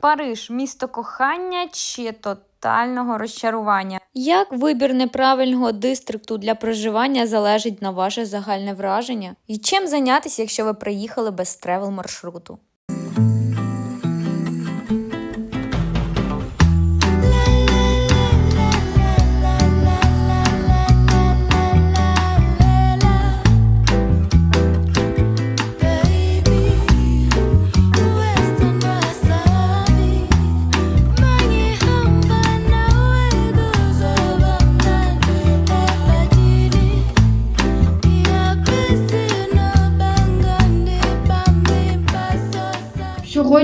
Париж місто кохання чи тотального розчарування? Як вибір неправильного дистрикту для проживання залежить на ваше загальне враження? І чим зайнятися, якщо ви приїхали без тревел маршруту?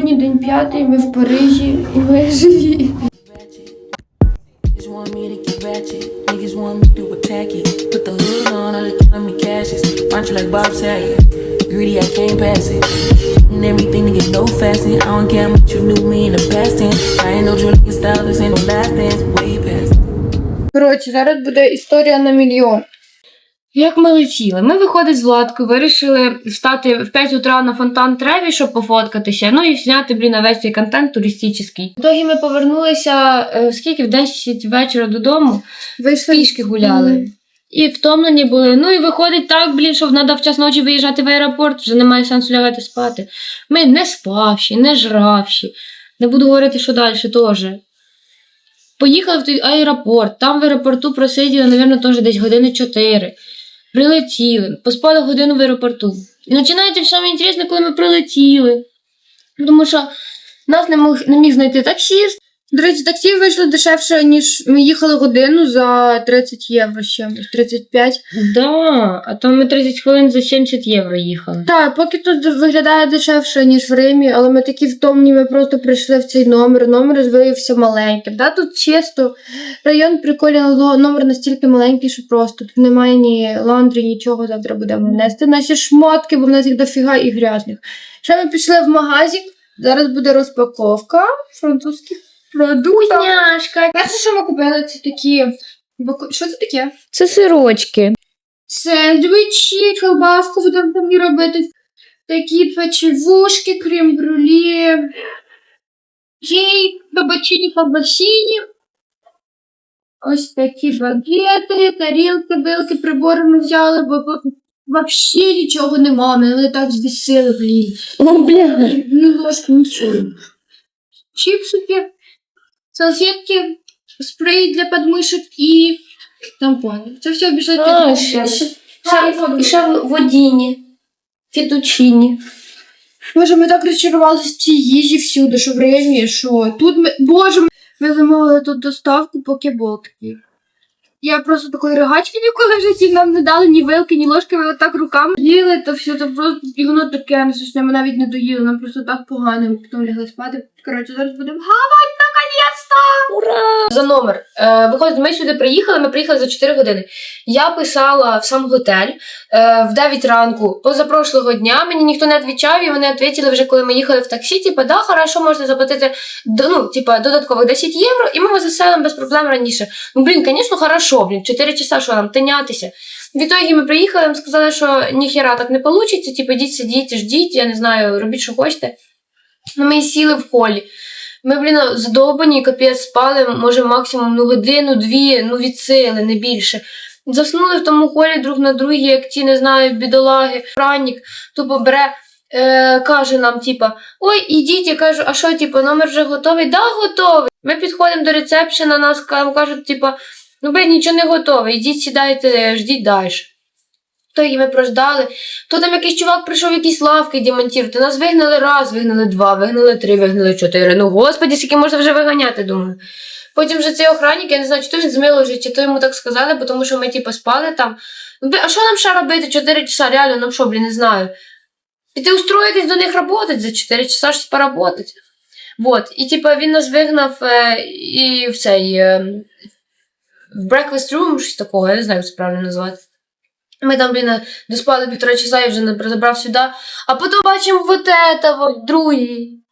Сьогодні день п'ятий, ми в Парижі і ми живі. Greedy, I can't pass it. And everything to get no fasting. I don't care how much you knew me in the past tense. I ain't no Julian style, this ain't no last dance. Way past. Коротше, зараз буде історія на мільйон. Як ми летіли? Ми виходить з Владкою, вирішили встати в 5 утра на фонтан Треві, щоб пофоткатися, ну і зняти, блін, на весь цей контент туристичний. В ітогі ми повернулися е, скільки в 10 вечора додому, Вийшли пішки гуляли. І втомлені були. Ну і виходить так, блін, що треба в час ночі виїжджати в аеропорт, вже немає сенсу лягати спати. Ми не спавші, не жравші. Не буду говорити, що далі теж. Поїхали в той аеропорт, там в аеропорту просиділи, мабуть, теж десь години 4. Прилетіли, поспали годину в аеропорту. І починається все інтересне, коли ми прилетіли. Тому що нас не міг, не міг знайти таксіст. До речі, таксі вийшло дешевше, ніж ми їхали годину за 30 євро чимось, 35. Да, а то ми 30 хвилин за 70 євро їхали. Так, поки тут виглядає дешевше, ніж в Римі, але ми такі втомні, ми просто прийшли в цей номер. Номер виявився маленьким. Да, тут чисто район прикольний, але номер настільки маленький, що просто тут немає ні ландрі, нічого. Завтра будемо нести наші шмотки, бо в нас їх дофіга і грязних. Ще ми пішли в магазик. Зараз буде розпаковка французьких продуктів. Няшка. Перше, що ми купили, це такі. Що це таке? Це сирочки. Сендвічі, колбаску будемо самі робити. Такі печивушки, крем брюлі. Кей, бабачині колбасіні. Ось такі багети, тарілки, вилки, прибори ми взяли, бо взагалі нічого нема. Мене так збісили, блін. О, бля. Ні ложки, нічого. Чіпсики, салфетки, спрей для подмишок і тампони. Це все обійшло А, 5 ще, ще, ще, ще водіні, фітучині. Боже, ми так розчарувалися в цій їжі всюди, що в Римі, що тут ми. Боже, ми- замовили тут доставку покебол такий. Я просто такої ригачки ніколи в житті нам не дали ні вилки, ні ложки, ми отак руками їли, то все це просто воно таке несучне, ми навіть не доїли, нам просто так погано, ми потім лягли спати. Коротше, зараз будемо гавать наконець-то! Ура! За номер. Е, виходить, ми сюди приїхали, ми приїхали за 4 години. Я писала в сам готель е, в 9 ранку позапрошлого дня. Мені ніхто не відповідав, і вони відповіли вже, коли ми їхали в таксі. Типа, да, хорошо, можете заплатити ну, типа, додаткових 10 євро, і ми вас заселимо без проблем раніше. Ну, блін, звісно, хорошо, блін, 4 часа, що нам тинятися. В ітогі ми приїхали, нам сказали, що ніхіра так не вийде, типу, йдіть, сидіть, ждіть, я не знаю, робіть, що хочете. Ну, ми сіли в холі. Ми, блін, задовбані, капець, спали, може, максимум ну, годину, дві, ну, від сили, не більше. Заснули в тому холі друг на другі, як ті, не знаю, бідолаги. Раннік тупо бере, е, каже нам, типа, ой, ідіть, я кажу, а що, типу, номер вже готовий? Да, готовий. Ми підходимо до рецепшена, нас кажуть, типа, ну, блін, нічого не готове, ідіть, сідайте, ждіть далі. То і ми прождали. То там якийсь чувак прийшов якісь лавки демонтувати. Нас вигнали раз, вигнали два, вигнали три, вигнали чотири. Ну, господі, скільки можна вже виганяти, думаю. Потім вже цей охранник, я не знаю, чи то він змилив, чи то йому так сказали, бо тому що ми типу спали там. Ну, а що нам ще робити? Чотири часа, реально, нам що, блін, не знаю. Піти устроїтись до них работать, за 4 часа щось поработать. Вот. І типу він нас вигнав е, і в цей е, в breakfast room, щось такого, я не знаю, як це правильно назвати. Ми там, блін, доспали півтора часа і вже не забрав сюди. А потім бачимо вот это, вот, другий.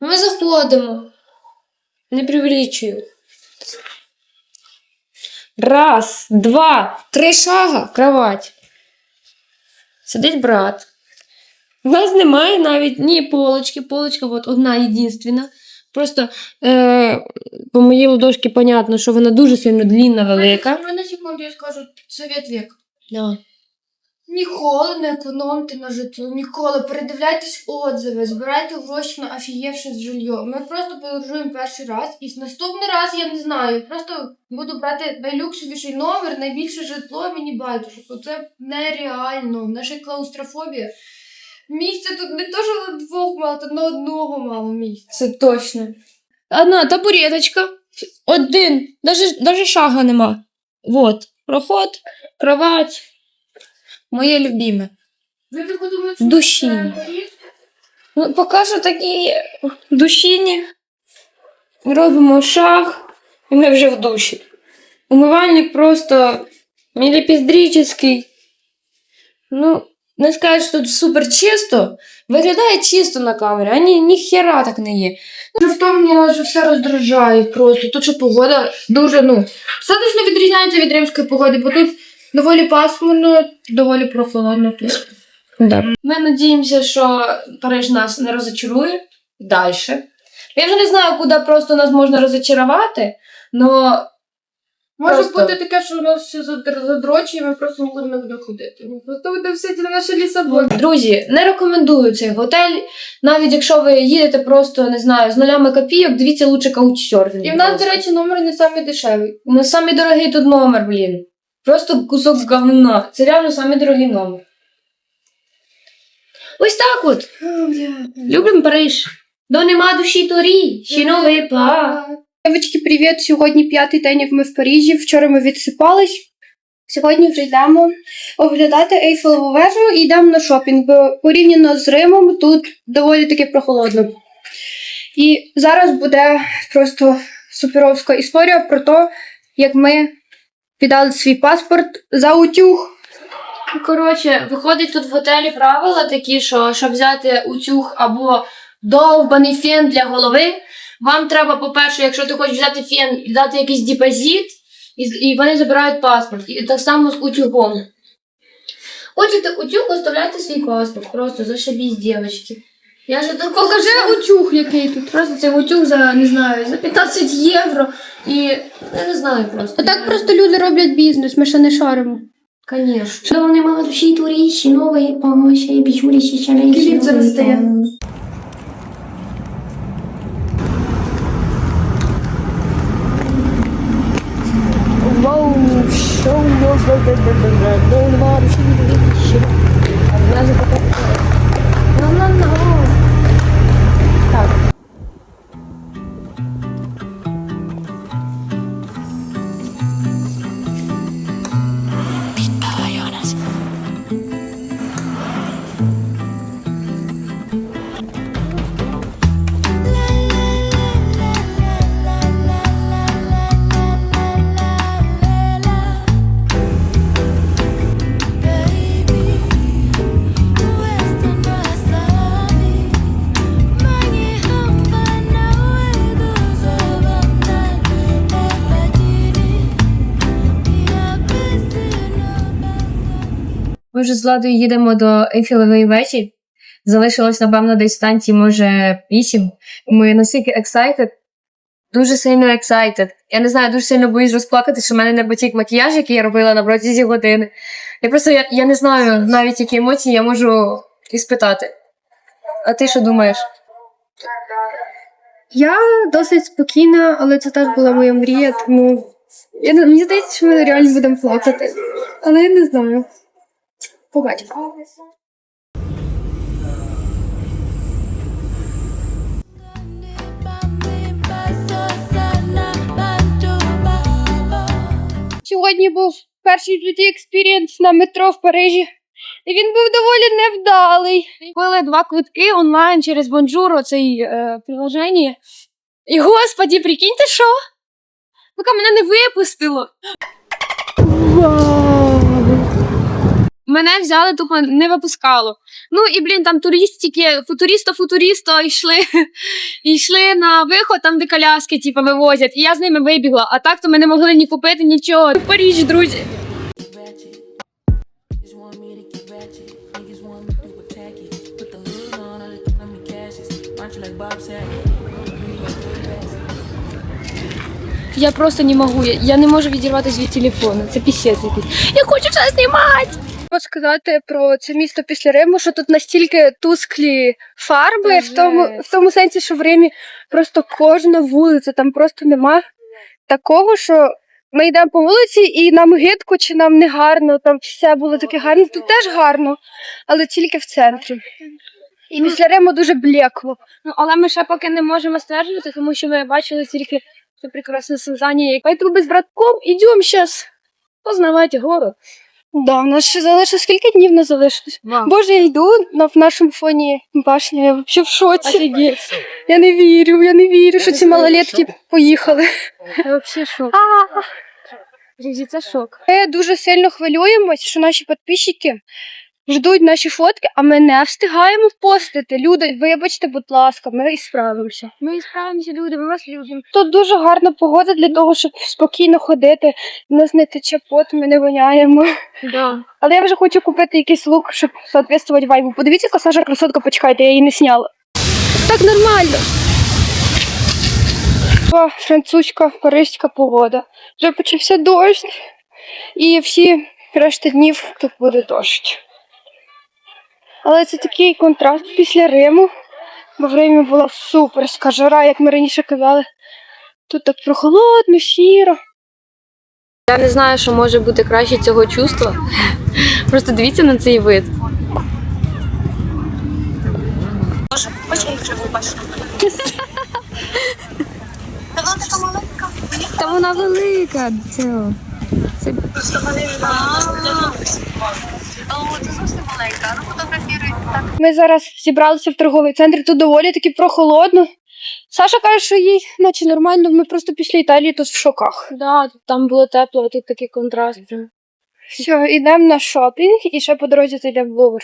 Ми заходимо. Не привлічую. Раз, два, три шага, кровать. Сидить брат. У нас немає навіть ні полочки, полочка от одна єдинственна. Просто е, по моїй ладошці понятно, що вона дуже сильно длінна, велика. На секунду я скажу совет вік. Да. Ніколи не економте на житло, ніколи. Передивляйтесь отзиви, збирайте гроші на афієвше з жильйом. Ми просто подорожуємо перший раз, і наступний раз я не знаю. Просто буду брати найлюксовіший номер, найбільше житло, мені байдуже. Це нереально. Наша клаустрофобія. Місця тут не то, що на двох мало, тут на одного мало місця. Це точно. Одна табуреточка. Один. Даже шага нема. Вот. Проход, кровать. Моє любиме. Ви Душі. Ну, поки що такі душіні. Робимо шаг, і ми вже в душі. Умивальник просто міліпіздрічний. Ну, не скажеш, що тут супер чисто. Виглядає чисто на камері, а ні, ніхера так не є. Вже в тому мені вже все роздражає просто. Тут що погода дуже, ну, все дуже відрізняється від римської погоди, бо тут доволі пасмурно, доволі прохолодно тут. Да. Ми надіємося, що Париж нас не розочарує далі. Я вже не знаю, куди просто нас можна розочарувати, але Може Просто- бути таке, що у нас все задр- задрочує, ми просто не будемо туди ходити. Ну, буде все ті наші лісабон. Друзі, не рекомендую цей готель. Навіть якщо ви їдете просто, не знаю, з нулями копійок, дивіться лучше каучсерфінг. І в нас, до речі, номер не самий дешевий. Ну, самий дорогий тут номер, блін. Просто кусок говна. Це реально самий дорогий номер. Ось так от. Любимо Париж. До нема душі торі, ще новий па. Дівчатки, привіт! Сьогодні п'ятий день, як ми в Парижі. Вчора ми відсипались. Сьогодні вже йдемо оглядати Ейфелеву вежу і йдемо на шопінг, бо порівняно з Римом тут доволі таки прохолодно. І зараз буде просто суперовська історія про те, як ми віддали свій паспорт за утюг. Коротше, виходить тут в готелі правила такі, що щоб взяти утюг або довбаний фен для голови, вам треба, по-перше, якщо ти хочеш взяти фен, дати якийсь депозит, і, і вони забирають паспорт. І так само з утюгом. Хочете утюг, оставляйте свій паспорт. Просто зашибіть, дівчатки. Я же такого Покажи утюг, який тут. Просто цей утюг за, не знаю, за 15 євро. І я не знаю просто. Так просто люди роблять бізнес, ми ще не шаримо. Конечно. До нема душі туріші, нової помощі, біжуріші, чарейші. Кліп зараз стає. З Владою їдемо до Ейфелевої вежі. Залишилось, напевно, десь станції, може, вісім. Ми настільки excited. Дуже сильно excited. Я не знаю, дуже сильно боюсь розплакати, що в мене не потік макіяж, який я робила на протязі години. Я просто я, я не знаю навіть, які емоції я можу іспитати. А ти що думаєш? Я досить спокійна, але це теж була моя мрія, тому я, мені здається, що ми реально будемо плакати. Але я не знаю. Побачимо. Сьогодні був перший в експірієнс на метро в Парижі. І він був доволі невдалий. Купили два квитки онлайн через Бонжур, цей е, приложення. І господі, прикиньте, що? Поки мене не випустило. Мене взяли, тупо не випускало. Ну і блін, там туристики, футуристо-футуристо йшли, йшли на виход, там де коляски, типу, вивозять. І я з ними вибігла. А так то ми не могли ні купити нічого. В Париж, друзі. Я просто не можу. Я, я не можу відірватися від телефону. Це пісець якийсь. Я хочу все знімати. Хочу сказати про це місто після Риму, що тут настільки тусклі фарби, в тому, в тому сенсі, що в Римі просто кожна вулиця, там просто нема такого, що ми йдемо по вулиці і нам гидко чи нам не гарно, там все було таке гарно. Тут теж гарно, але тільки в центрі. І після Риму дуже блекло. Ну, але ми ще поки не можемо стверджувати, тому що ми бачили тільки це прекрасне создання. Поэтому з братком йдемо зараз познавати город. Да, у нас ще залишилось скільки днів не залишилось? Боже, я йду на в нашому фоні башня, я взагалі в шоці. Я не вірю, я не вірю, що ці малолетки поїхали. Я взагалі шок. Друзі, це шок. Ми дуже сильно хвилюємось, що наші підписчики ждуть наші фотки, а ми не встигаємо постити. Люди, вибачте, будь ласка, ми і справимося. Ми і справимося, люди, ми вас любимо. Тут дуже гарна погода для того, щоб спокійно ходити. У нас не тече пот, ми не воняємо. Да. Але я вже хочу купити якийсь лук, щоб соответствувати вайбу. Подивіться, яка Саша красотка, почекайте, я її не сняла. Так нормально. Французька, паризька погода. Вже почався дощ, і всі решта днів тут буде дощ. Але це такий контраст після Риму, бо в Римі була суперська жара, як ми раніше казали. Тут так прохолодно, сіро. Я не знаю, що може бути краще цього чувства. Просто дивіться на цей вид. Та вона велика. Це... Це... Ми зараз зібралися в торговий центр, тут доволі таки прохолодно. Саша каже, що їй наче нормально, ми просто після Італії тут в шоках. Да, там було тепло, а тут такий контраст. Все, йдемо на шопінг і ще по дорозі зайдемо в Лувр.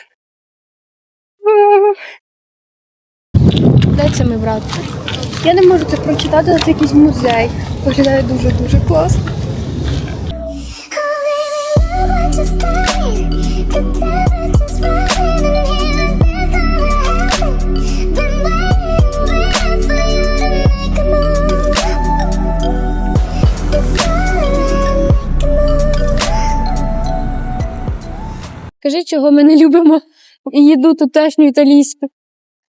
Де це ми брат? Я не можу це прочитати, але це якийсь музей. Виглядає дуже-дуже класно. Кажи, чого ми не любимо їду тутешню італійську.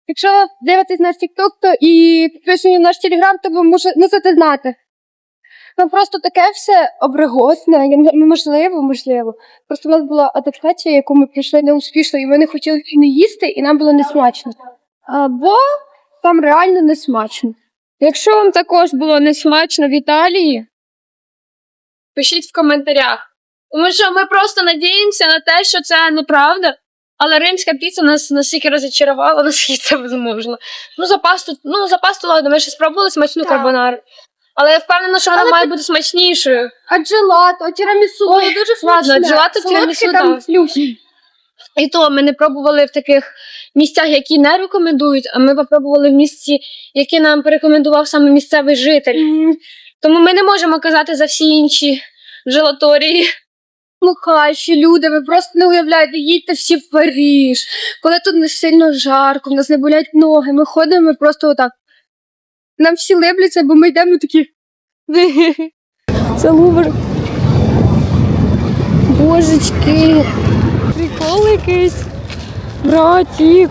Якщо дивитесь наш TikTok то і підписані на наш Telegram, то ви мусите знати. Ну просто таке все обриготне, я не- ну, можливо. Просто в нас була адаптація, яку ми пройшли неуспішно, і ми не хотіли не їсти, і нам було несмачно. Або там реально несмачно. Якщо вам також було несмачно в Італії, Пишіть в коментарях. Тому що ми просто надіємося на те, що це неправда. Але римська піца нас настільки розчарувала, наскільки це можливо. Ну, за пасту, ну, за пасту, ладно, ми ще спробували смачну карбонару. Але я впевнена, що вона Але має бути смачнішою. а джелато, тірамісу, було дуже ладно, смачне. джелато, Солодке тірамісу, там плюс. І то ми не пробували в таких місцях, які не рекомендують, а ми попробували в місці, яке нам порекомендував саме місцевий житель. Тому ми не можемо казати за всі інші желаторії. Ну, люди, ви просто не уявляєте, їдьте всі в Паріж. Коли тут не сильно жарко, в нас не болять ноги, ми ходимо ми просто отак. Нам всі либляться, бо ми йдемо такі. Це Лувр. Божечки. Прикол якийсь. Братик.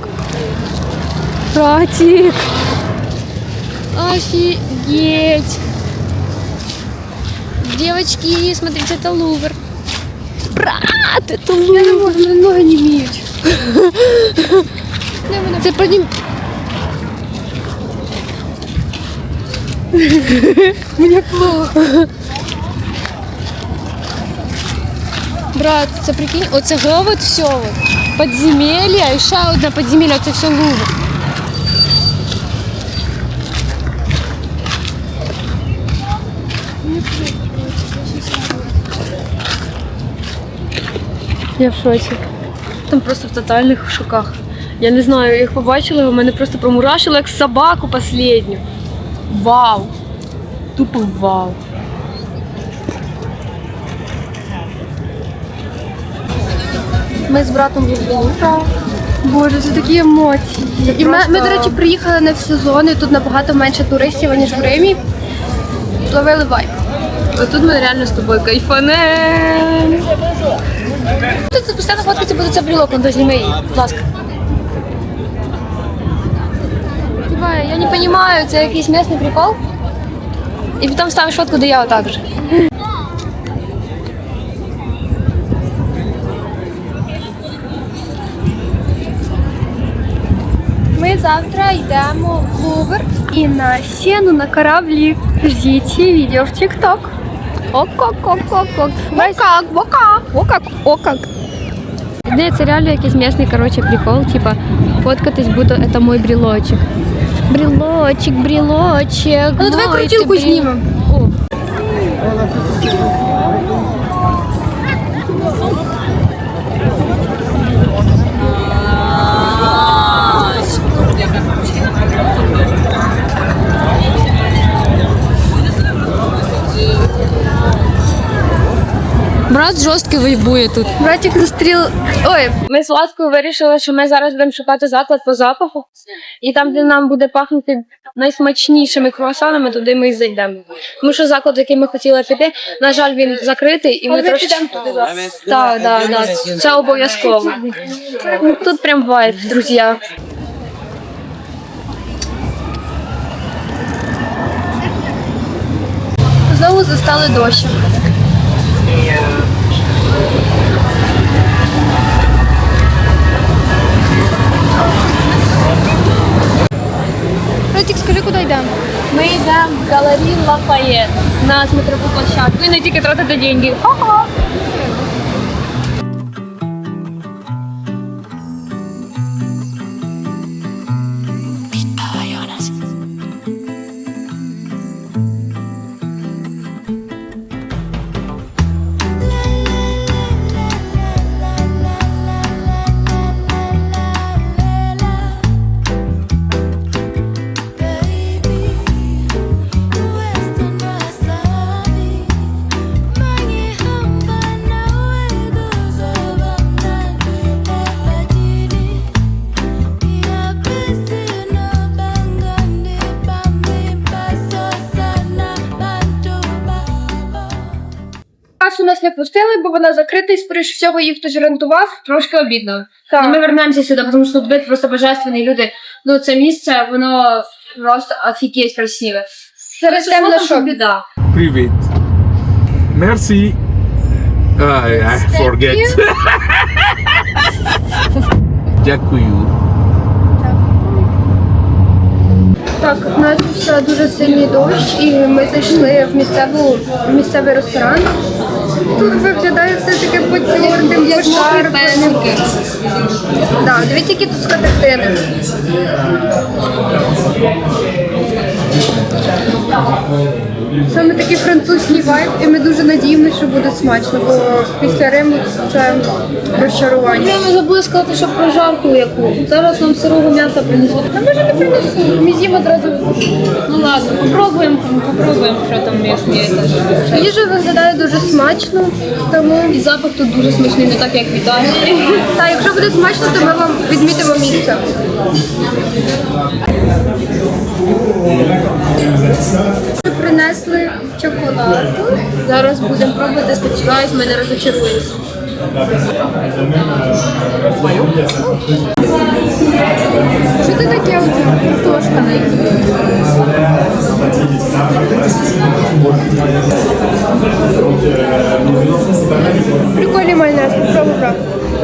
Братик. Офигеть! Девочки, смотрите, это Лувр. Брат, это Лувр. Я не можу, ноги не вміють. Це Мені плохо. Брат, це прикинь, оцього от все от. Подземелля, і ще одне подземелля, це все Лувр. Я в шоці. Там просто в тотальних шоках. Я не знаю, я їх побачила, у мене просто промурашило, як собаку последню. Вау! Тупо вау. Ми з братом були до Боже, це такі емоції. І ми, ми, до речі, приїхали не в сезон, і тут набагато менше туристів, ніж в Римі. Ловили вайб. Тут ми реально з тобою кайфанем. Тут постійно фоткаться буде це брілок, он зніми її, будь ласка. Типа, я не розумію, це якийсь місний прикол. І потім ставиш фотку, де я отак же. Ми завтра йдемо в Лувр і на сіну на кораблі. Ждіть відео в TikTok. Ок-ок-ок-ок-ок. Вокак, вокак, вокак, окак. Ні, це реально якийсь місний, коротше, прикол, типа фоткатись, будто це мой брілочок. Брілочок, брілочок. Ну, давай крутілку знімемо. Брат жорстко вайбує тут. Братик зустріл. Ой, ми з Ласкою вирішили, що ми зараз будемо шукати заклад по запаху. І там, де нам буде пахнути найсмачнішими круасанами, туди ми і зайдемо. Тому що заклад, який ми хотіли піти, на жаль, він закритий, і ми трошки. Так, так, так. Це обов'язково. Ну, Тут прям вайб, друзі. Знову застали дощ. Скажи, куди йдемо? Ми йдемо в галерію Лафаєт на смотрову площадку. І не тільки тратити деньги. Ха-ха. Бо вона закрита і, скоріш всього, їх хтось рентував. Трошки обідно. Так. Ну, Ми вернемося сюди, тому що тут вид просто божественний. Люди, ну це місце, воно просто офігеть красиве. Зараз на шоп. біда. Привет. Merci. Ah, I forget. Дякую. Так, у нас все дуже сильний дощ, і ми зайшли в місцеву в місцевий ресторан. Тут виглядає все таке потертим, пошарпаним. Да, дивіться, які тут скатертини. Саме такий французький вайб, і ми дуже надіємося, що буде смачно, бо після Риму це розчарування. Ми забули сказати, що прожарку яку. Зараз нам сирого м'яса принесли. А може не принесу? Ми з'їмо одразу. Ну ладно, попробуємо, попробуємо, що там місні. Їжа виглядає дуже смачно, тому І запах тут дуже смачний, не так як в Італії. та якщо буде смачно, то ми вам відмітимо місце. Ми принесли чоколаду. Зараз будемо пробувати, сподіваюсь, мене розочарують. Що це таке оця картошка? Прикольний майонез, попробуй брат.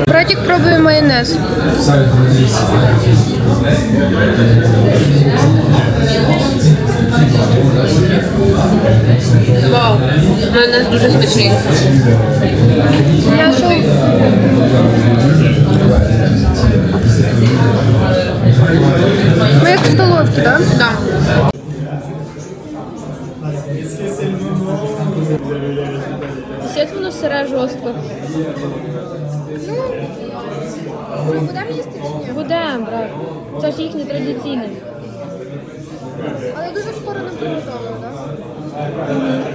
Братик пробує майонез. Вау, мене дуже смачний. Я що? Ми як в столовці, так? Так. Естественно, сире жорстко. Ну, будемо їсти чи ні? Будемо, брат. Це ж їхнє традиційне. Так?